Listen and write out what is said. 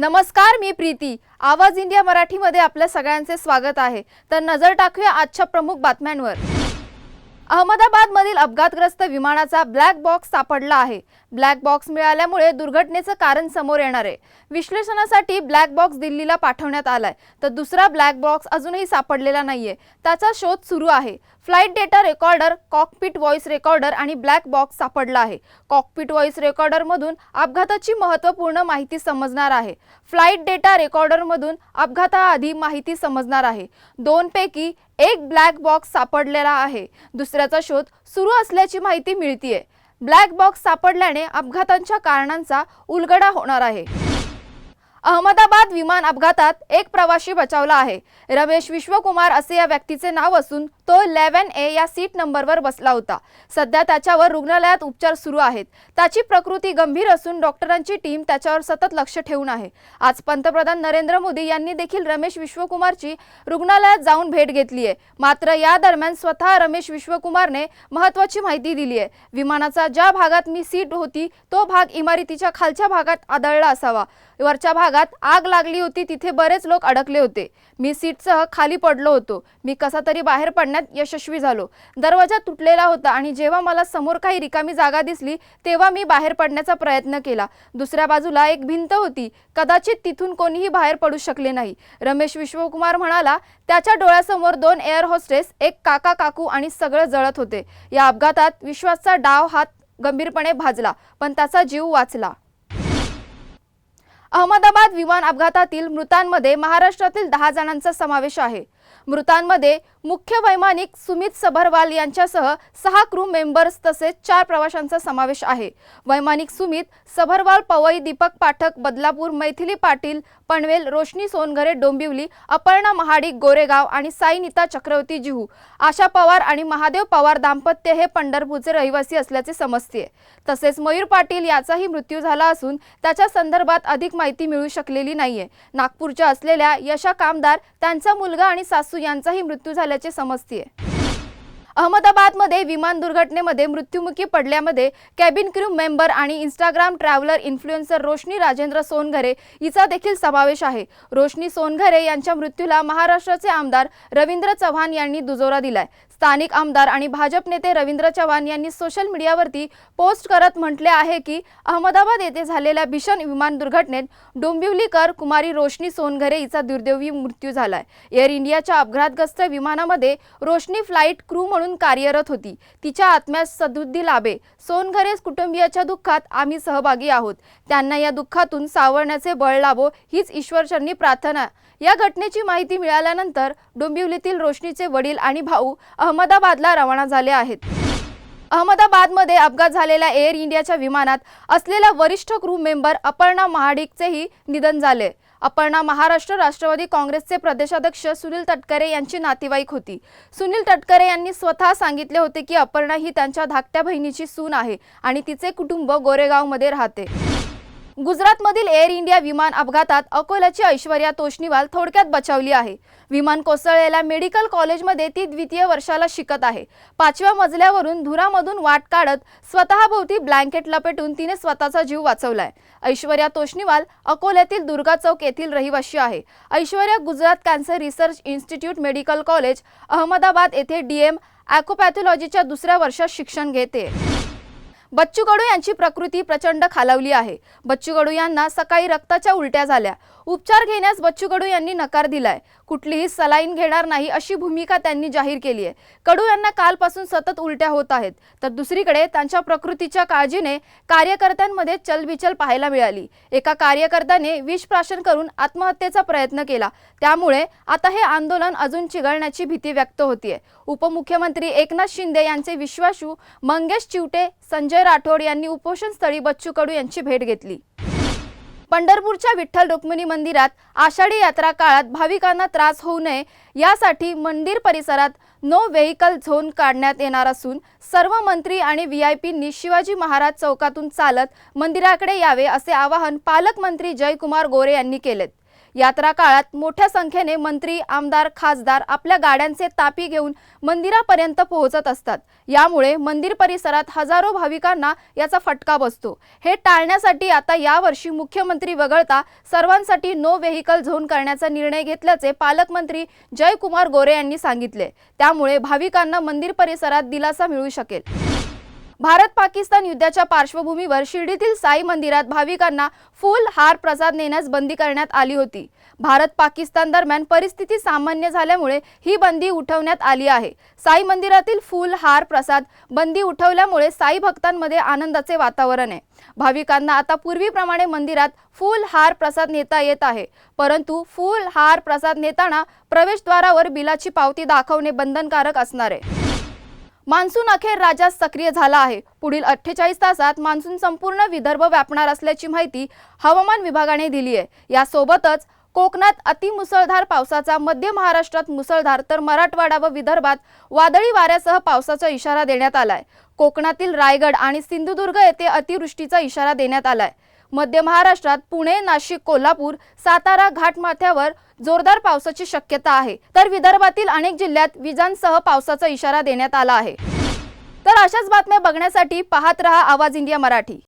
नमस्कार मी प्रीती. आवाज इंडिया मराठीमध्ये आपल्या सगळ्यांचे स्वागत आहे. तर नजर टाकूया आजच्या प्रमुख बातम्यांवर. अहमदाबादमधील अपघातग्रस्त विमानाचा ब्लॅक बॉक्स सापडला आहे. ब्लॅक बॉक्स मिळाल्यामुळे दुर्घटनेचं कारण समोर येणार आहे. विश्लेषणासाठी ब्लॅक बॉक्स दिल्लीला पाठवण्यात आलाय. तर दुसरा ब्लॅक बॉक्स अजूनही सापडलेला नाहीये. त्याचा शोध सुरू आहे. Flight data recorder cockpit voice recorder आणि ब्लॅक बॉक्स सापडला आहे. कॉकपिट व्हॉइस रेकॉर्डरमधून अपघाताची महत्त्वपूर्ण माहिती समजणार आहे. फ्लाईट डेटा रेकॉर्डरमधून अपघाताआधी माहिती समजणार आहे. दोनपैकी एक ब्लॅक बॉक्स सापडलेला आहे. दुसऱ्याचा शोध सुरू असल्याची माहिती मिळतीये. ब्लॅक बॉक्स सापडल्याने अपघातांच्या कारणांचा उलगडा होणार आहे. अहमदाबाद विमान अपघातात एक प्रवाशी बचावला आहे. रमेश विश्वकुमार असे या व्यक्तीचे नाव असून तो इलेव्हन ए या सीट नंबरवर बसला होता. सध्या त्याच्यावर रुग्णालयात उपचार सुरू आहेत. त्याची प्रकृती गंभीर असून डॉक्टरांची टीम त्याच्यावर सतत लक्ष ठेवून आहे. आज पंतप्रधान नरेंद्र मोदी यांनी देखील रमेश विश्वकुमारची रुग्णालयात जाऊन भेट घेतली आहे. मात्र या दरम्यान स्वतः रमेश विश्वकुमारने महत्वाची माहिती दिली आहे. विमानाचा ज्या भागात मी सीट होती तो भाग इमारतीच्या खालच्या भागात आदळला असावा. वरच्या भागात आग लागली होती तिथे बरेच लोक अडकले होते. मी सीटसह खाली पडलो होतो. मी कसा तरी बाहेर पडण्यात यशस्वी झालो. दरवाजा तुटलेला होता आणि जेव्हा मला समोर काही रिकामी जागा दिसली तेव्हा मी बाहेर पडण्याचा प्रयत्न केला. दुसऱ्या बाजूला एक भिंत होती. कदाचित तिथून कोणीही बाहेर पडू शकले नाही. रमेश विश्वकुमार म्हणाला त्याच्या डोळ्यासमोर दोन एअर होस्टेस एक काका काकू आणि सगळं जळत होते. या अपघातात विश्वासचा डाव हात गंभीरपणे भाजला पण त्याचा जीव वाचला. अहमदाबाद विमान अपघातातील मृतांमध्ये महाराष्ट्रातील दहा जणांचा समावेश आहे. मृतांमध्ये मुख्य वैमानिक सुमित सबरवाल यांच्यासह सहा क्रू मेंबर्स तसेच चार प्रवाशांचा समावेश आहे. वैमानिक सुमित सबरवाल पवई दीपक पाठक बदलापूर मैथिली पाटील पनवेल रोशनी सोनघरे डोंबिवली अपर्णा महाडिक गोरेगाव आणि साईनिता चक्रवर्ती जिहू. आशा पवार आणि महादेव पवार दाम्पत्य हे पंढरपूरचे रहिवासी असल्याचे समजते तसेच मयूर पाटील याचाही मृत्यू झाला असून त्याच्या संदर्भात अधिक माहिती मिळू शकलेली नाहीये. नागपूरच्या असलेल्या यशा कामदार त्यांचा मुलगा आणि सासू यांचाही मृत्यू झाल्याचे समजते अहमदाबादमध्ये विमान दुर्घटनेमध्ये मृत्युमुखी पडल्यामध्ये कॅबिन क्रू मेंबर आणि Instagram traveller influencer Roshni Rajendra Songhare हिचा देखील समावेश आहे. रोशनी सोनघरे यांच्या मृत्यूला महाराष्ट्राचे आमदार रवींद्र चव्हाण यांनी दुजोरा दिलाय. स्थानिक आमदार आणि भाजप नेते रवींद्र चव्हाण यांनी सोशल मीडियावरती पोस्ट करत म्हटले आहे की अहमदाबाद येथे झालेल्या भीषण विमान दुर्घटनेत डोंबिवलीकर कुमारी रोशनी सोनघरे हिचा दुर्दैवी मृत्यू झालाय. एअर इंडियाच्या अपघातग्रस्त विमानामध्ये रोशनी फ्लाईट क्रू म्हणून कार्यरत होती. तिच्या आत्म्यास सदुद्दी लाभे. सोनघरे कुटुंबियाच्या दुःखात आम्ही सहभागी आहोत. त्यांना या दुःखातून सावरण्याचे बळ लाभो हीच ईश्वरचरणी प्रार्थना. या घटनेची माहिती मिळाल्यानंतर डोंबिवलीतील रोशनीचे वडील आणि भाऊ अहमदाबादला रवाना झाले आहेत. अहमदाबादमध्ये अपघात झालेल्या एअर इंडियाच्या विमानात असलेल्या वरिष्ठ क्रू मेंबर अपर्णा महाडिकचेही निधन झाले. अपर्णा महाराष्ट्र राष्ट्रवादी काँग्रेसचे प्रदेशाध्यक्ष सुनील तटकरे यांची नातेवाईक होती. सुनील तटकरे यांनी स्वतः सांगितले होते की अपर्णा ही त्यांच्या धाकट्या बहिणीची सून आहे आणि तिचे कुटुंब गोरेगावमध्ये राहते. गुजरातमधील एअर इंडिया विमान अपघातात अकोल्याची ऐश्वर्या तोष्णीवाल थोडक्यात बचावली आहे. विमान कोसळलेल्या मेडिकल कॉलेजमध्ये ती द्वितीय वर्षाला शिकत आहे. पाचव्या मजल्यावरून धुरामधून वाट काढत स्वतःभोवती ब्लँकेट लपेटून तिने स्वतःचा जीव वाचवलाय. ऐश्वर्या तोष्णीवाल अकोल्यातील दुर्गा चौक येथील रहिवाशी आहे. Aishwarya Gujarat cancer research institute medical college Ahmedabad येथे डीएम ॲकोपॅथॉलॉजीच्या दुसऱ्या वर्षात शिक्षण घेते. बच्चू कडू यांची प्रकृती प्रचंड खालावली आहे. बच्चू कडू यांना सकाळी रक्ताच्या उलट्या झाल्या. उपचार घेण्यास बच्चू कडू यांनी नकार दिलाय. कुठलीही सलाईन घेणार नाही अशी भूमिका त्यांनी जाहीर केली आहे. कडू यांना कालपासून सतत उलट्या होत आहेत. तर दुसरीकडे त्यांच्या प्रकृतीच्या काळजीने कार्यकर्त्यांमध्ये चलबिचल पाहायला मिळाली. एका कार्यकर्त्याने विष प्राशन करून आत्महत्येचा प्रयत्न केला. त्यामुळे आता हे आंदोलन अजून चिघळण्याची भीती व्यक्त होतीये. उपमुख्यमंत्री एकनाथ शिंदे यांचे विश्वासू मंगेश चिवटे संजय राठोड यांनी उपोषण स्थळी बच्चू कडू यांची भेट घेतली. पंढरपूरच्या विठ्ठल रुक्मिणी मंदिरात आषाढी यात्रा काळात भाविकांना त्रास होऊ नये यासाठी मंदिर परिसरात नो व्हेकल झोन काढण्यात येणार असून सर्व मंत्री आणि व्ही आय पींनी शिवाजी महाराज चौकातून चालत मंदिराकडे यावे असे आवाहन पालकमंत्री जयकुमार गोरे यांनी केलेत. यात्रा काळात मोठ्या संख्येने मंत्री आमदार खासदार आपल्या गाड्यांचे तापी घेऊन मंदिरापर्यंत पोहोचत असतात. यामुळे मंदिर परिसरात हजारो भाविकांना याचा फटका बसतो. हे टाळण्यासाठी आता यावर्षी मुख्यमंत्री वगळता सर्वांसाठी नो व्हेकल झोन करण्याचा निर्णय घेतल्याचे पालकमंत्री जयकुमार गोरे यांनी सांगितले. त्यामुळे भाविकांना मंदिर परिसरात दिलासा मिळू शकेल. भारत पाकिस्तान युद्धाच्या पार्श्वभूमीवर शिर्डीतील साई मंदिरात भाविकांना फुल हार प्रसाद नेण्यास बंदी करण्यात आली होती. भारत पाकिस्तान दरम्यान परिस्थिती सामान्य झाल्यामुळे ही बंदी उठवण्यात आली आहे. साई मंदिरातील फुल हार प्रसाद बंदी उठवल्यामुळे साई भक्तांमध्ये आनंदाचे वातावरण आहे. भाविकांना आता पूर्वीप्रमाणे मंदिरात फुल हार प्रसाद नेता येत आहे. परंतु फुल हार प्रसाद नेताना प्रवेशद्वारावर बिलाची पावती दाखवणे बंधनकारक असणार आहे. मान्सून अखेर राज्यात सक्रिय झाला आहे. पुढील अठ्ठेचाळीस तासात मान्सून संपूर्ण विदर्भ व्यापणार असल्याची माहिती हवामान विभागाने दिली आहे. यासोबतच कोकणात अतिमुसळधार पावसाचा मध्य महाराष्ट्रात मुसळधार तर मराठवाडा व विदर्भात वादळी वाऱ्यासह पावसाचा इशारा देण्यात आलाय. कोकणातील रायगड आणि सिंधुदुर्ग येथे अतिवृष्टीचा इशारा देण्यात आलाय. मध्य महाराष्ट्रात पुणे नाशिक कोल्हापूर सातारा घाटमाथ्यावर जोरदार पावसाची शक्यता आहे. तर विदर्भातील अनेक जिल्ह्यात विजांसह पावसाचा इशारा देण्यात आला आहे. तर अशाच बातम्या बघण्यासाठी पाहत रहा आवाज इंडिया मराठी.